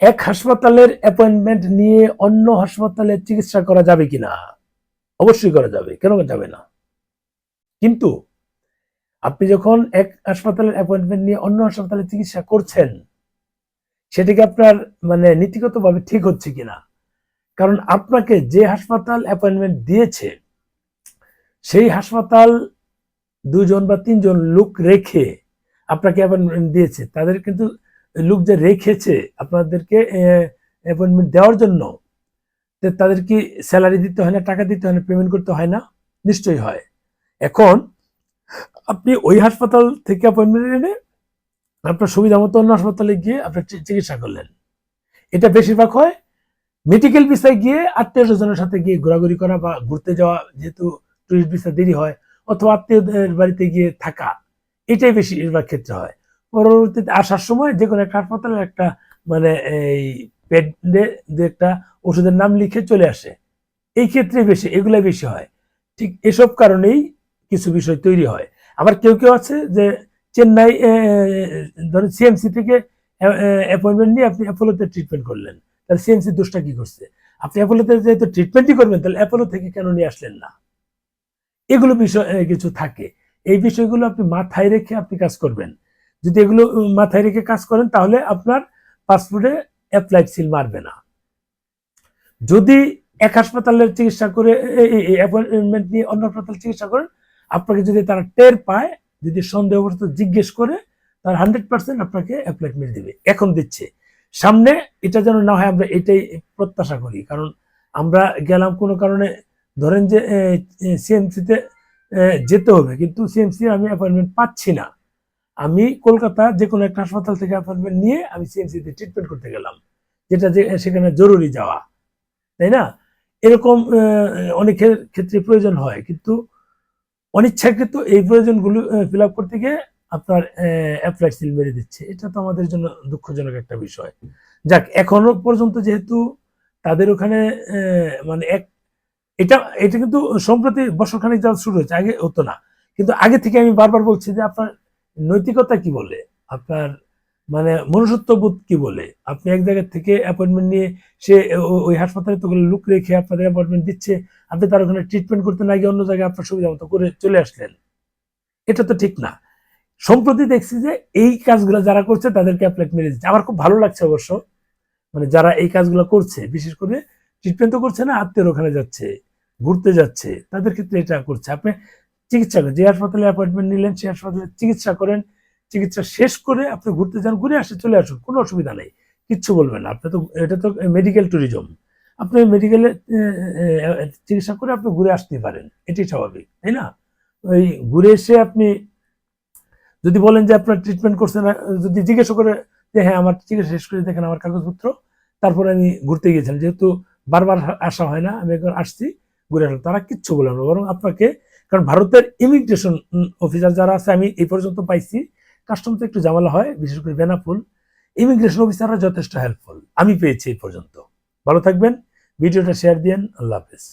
এক হাসপাতালের অ্যাপয়েন্টমেন্ট নিয়ে অন্য হাসপাতালে চিকিৎসা করা যাবে কিনা? অবশ্যই করা যাবে। কেন যাবে না? কিন্তু আপনি যখন এক হাসপাতালের অ্যাপয়েন্টমেন্ট নিয়ে অন্য হাসপাতালে চিকিৎসা করছেন, সেটাকে আপনার মানে নীতিগতভাবে ঠিক হচ্ছে কিনা? কারণ আপনাকে যে হাসপাতাল অ্যাপয়েন্টমেন্ট দিয়েছে, সেই হাসপাতাল দুজন বা তিনজন লোক রেখে আপনাকে অ্যাপয়েন্টমেন্ট দিয়েছে। তাদের কিন্তু লোক যে রেখেছে আপনাদেরকে অ্যাপয়েন্টমেন্ট দেওয়ার জন্য তাদের কি স্যালারি দিতে হয় না, টাকা দিতে হয় না পেমেন্ট করতে হয় না, নিশ্চয়ই হয়। এখন আপনি ওই হাসপাতাল থেকে অ্যাপয়েন্টমেন্ট এনে আপনার সুবিধা মতো অন্য হাসপাতালে গিয়ে আপনার চিকিৎসা করলেন। এটা বেশিরভাগ হয় মেডিকেল ভিসায় গিয়ে আত্মীয় স্বজনের সাথে গিয়ে ঘোরাঘুরি করা বা ঘুরতে যাওয়া, যেহেতু টুরিস্ট ভিসা দেরি হয়, অথবা আত্মীয়দের বাড়িতে গিয়ে থাকা, এটাই বেশি বেশিরভাগ ক্ষেত্রে হয়। পরবর্তীতে আসার সময় যে কোনো একটা হাসপাতালের একটা মানে এই পেড দু একটা ওষুধের নাম লিখে চলে আসে। এই ক্ষেত্রে বেশি, এগুলাই বেশি হয়। ঠিক এসব কারণেই কিছু বিষয় তৈরি হয়। আবার কেউ কেউ আছে যে চেন্নাই ধরেন সিএমসি থেকে অ্যাপয়েন্টমেন্ট নিয়ে আপনি অ্যাপোলোতে ট্রিটমেন্ট করলেন। তাহলে সিএমসি দোষটা কি করছে? আপনি অ্যাপোলোতে যেহেতু ট্রিটমেন্টই করবেন, তাহলে অ্যাপোলো থেকে কেন নিয়ে আসলেন না? এগুলো বিষয় কিছু থাকে। এই বিষয়গুলো আপনি মাথায় রেখে আপনি কাজ করবেন। যদি এগুলো মাথায় রেখে কাজ করেন, তাহলে আপনার পাসপোর্টে অ্যাপ্লাইড সিল মারবে না। যদি এক হাসপাতালের চিকিৎসা করে অ্যাপয়েন্টমেন্ট নিয়ে অন্য হাসপাতালে চিকিৎসা করেন, আপনাকে যদি তারা টের পায়, যদি সন্দেহবশত জিজ্ঞেস করে, তার হান্ড্রেড পার্সেন্ট আপনাকে অ্যাপয়েন্টমেন্ট দিবে। এখন দিচ্ছে। সামনে এটা যেন না হয়, আমরা এটাই প্রত্যাশা করি। কারণ আমরা গেলাম কোনো কারণে, ধরেন যে সিএমসিতে যেতে হবে, কিন্তু সিএমসি আমি অ্যাপয়েন্টমেন্ট পাচ্ছি না। আমি কলকাতা যে কোনো একটা হাসপাতাল থেকে অ্যাপয়েন্টমেন্ট নিয়ে আমি সিএমসিতে ট্রিটমেন্ট করতে গেলাম, যেটা যে সেখানে জরুরি যাওয়া, তাই না? এরকম অনেকের ক্ষেত্রে প্রয়োজন হয়, কিন্তু অনিচ্ছাকৃত এই প্রয়োজনগুলো ফিল আপ করতে গিয়ে আপনার অ্যাপ্লাই সিল মেরে দিচ্ছে। এটা তো আমাদের জন্য দুঃখজনক একটা বিষয়। যাক, এখনও পর্যন্ত যেহেতু তাদের ওখানে মানে এক, এটা এটা কিন্তু সম্প্রতি বছরখানেক যাওয়া শুরু হয়েছে, আগে হতো না। কিন্তু আগে থেকে আমি বারবার বলছি যে আপনার নৈতিকতা কি বলে? আপনার মানে মনুষ্যত্ববোধ কি বলে? আপনি এক জায়গা থেকে অ্যাপয়েন্টমেন্ট নিয়ে সে ওই হাসপাতালে তো লোক রেখে আপনাদের অ্যাপয়েন্টমেন্ট দিচ্ছে, আপনি তার ওখানে ট্রিটমেন্ট করতে না গিয়ে অন্য জায়গায় আপনার সুবিধা মতো করে চলে আসলেন। এটা তো ঠিক না। সম্প্রতি দেখছি যে এই কাজগুলো যারা করছে তাদেরকে অ্যাপ্লাই মেরে দিচ্ছে। আমার খুব ভালো লাগছে অবশ্য। মানে যারা এই কাজগুলো করছে, বিশেষ করে ট্রিটমেন্ট তো করছে না, আত্মীয়র ওখানে যাচ্ছে, ঘুরতে যাচ্ছে, তাদের ক্ষেত্রে এটা করছে। আপনি চিকিৎসা করেন। যে হাসপাতালে অ্যাপয়েন্টমেন্ট নিলেন, সেই হাসপাতালে চিকিৎসা করেন। চিকিৎসা শেষ করে আপনি ঘুরতে যান, ঘুরে আসে, চলে আসুন, কোনো অসুবিধা নেই। কিচ্ছু বলবেন না। আপনি তো, এটা তো মেডিকেল ট্যুরিজম আপনি মেডিকেলে চিকিৎসা করে আপনি ঘুরে আসতে পারেন। এটাই স্বাভাবিক, তাই না? ওই ঘুরে এসে আপনি যদি বলেন যে আপনার ট্রিটমেন্ট করছেন যদি জিজ্ঞেস করে যে হ্যাঁ আমার চিকিৎসা শেষ করে দেখেন আমার কাগজপত্র। তারপরে আমি ঘুরতে গিয়েছিলাম। যেহেতু বারবার আসা হয় না, আমি একবার আসছি, ঘুরে আসলাম। তারা কিচ্ছু বললাম না, বরং আপনাকে কারণ ভারতের ইমিগ্রেশন অফিসার যারা আছে, আমি এই পর্যন্ত পাইছি। কাস্টমস একটু জামালা হয়, বিশেষ করে বেনাফুল ইমিগ্রেশন অফিসাররা যথেষ্ট হেল্পফুল আমি পেয়েছি এই পর্যন্ত। ভালো থাকবেন। ভিডিওটা শেয়ার দিয়েন। আল্লাহ হাফেজ।